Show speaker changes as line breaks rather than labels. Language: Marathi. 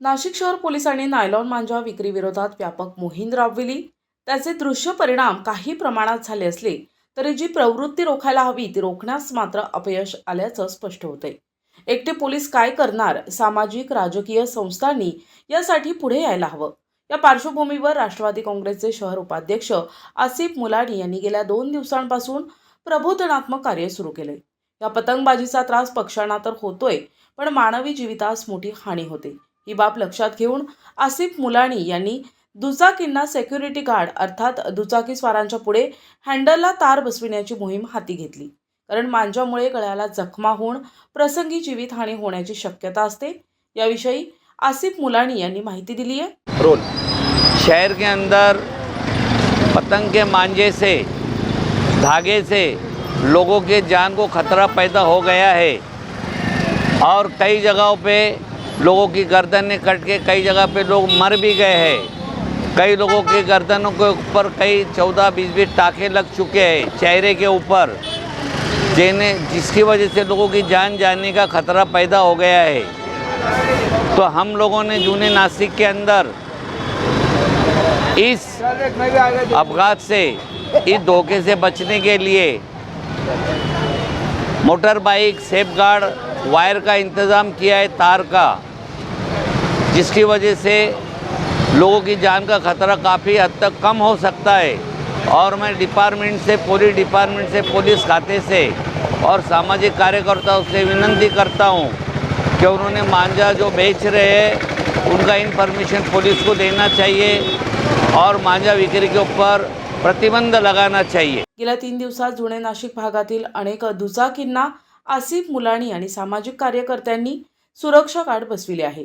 नाशिक शहर पोलिसांनी नायलॉन मांजा विक्रीविरोधात व्यापक मोहीम राबविली. त्याचे दृश्य परिणाम काही प्रमाणात झाले असले तरी जी प्रवृत्ती रोखायला हवी ती रोखण्यास मात्र अपयश आल्याचं स्पष्ट होते एकटे पोलीस काय करणार? सामाजिक राजकीय संस्थांनी यासाठी पुढे यायला हवं. या पार्श्वभूमीवर राष्ट्रवादी काँग्रेसचे शहर उपाध्यक्ष आसिफ मुलानी यांनी गेल्या दोन दिवसांपासून प्रबोधनात्मक कार्य सुरू केले या पतंगबाजीचा त्रास पक्षांना तर होतोय पण मानवी जीवितास मोठी हानी होते. ही बाब लक्षात घेऊन आसिफ मुलानी यांनी दुचाकींना सेक्युरिटी गार्ड अर्थात दुचाकी स्वारांच्या पुढे हँडलला तार बसविण्याची मोहीम हाती घेतली. कारण मांजामुळे गळ्याला जखमा होऊन प्रसंगी जीवितहानी होण्याची शक्यता असते. याविषयी आसिफ मुलानी यांनी माहिती दिली आहे.
रोल. शहर के अंदर पतंग के मांझे से धागे से लोगों के जान को खतरा पैदा हो गया है और कई जगहों पे लोगों की गर्दनें कट के कई जगह पे लोग मर भी गए हैं। कई लोगों के गर्दनों के ऊपर कई चौदह बीस बीस टाके लग चुके हैं चेहरे के ऊपर, जिन्हें, जिसकी वजह से लोगों की जान जाने का खतरा पैदा हो गया है। तो हम लोगों ने जूने नासिक के अंदर इस अपघात से, इस धोखे से बचने के लिए motor bike safeguard, wire का इंतज़ाम किया है, तार का। जिसकी वजह से लोगों की जान का खतरा काफ़ी हद तक कम हो सकता है। और मैं डिपार्टमेंट से पुलिस डिपार्टमेंट से पुलिस खाते से और सामाजिक कार्यकर्ताओं से विनती करता हूँ कि उन्होंने मांझा जो बेच रहे हैं उनका इन्फॉर्मेशन पुलिस को देना चाहिए और मांझा बिक्री के ऊपर प्रतिबंध लगाना चाहिए।
गेल्या तीन दिवसात जुने नाशिक भागातील अनेक दुचाकींना आसिफ मुलाणी आणि सामाजिक कार्यकर्त्यांनी सुरक्षा कार्ड बसविले आहे.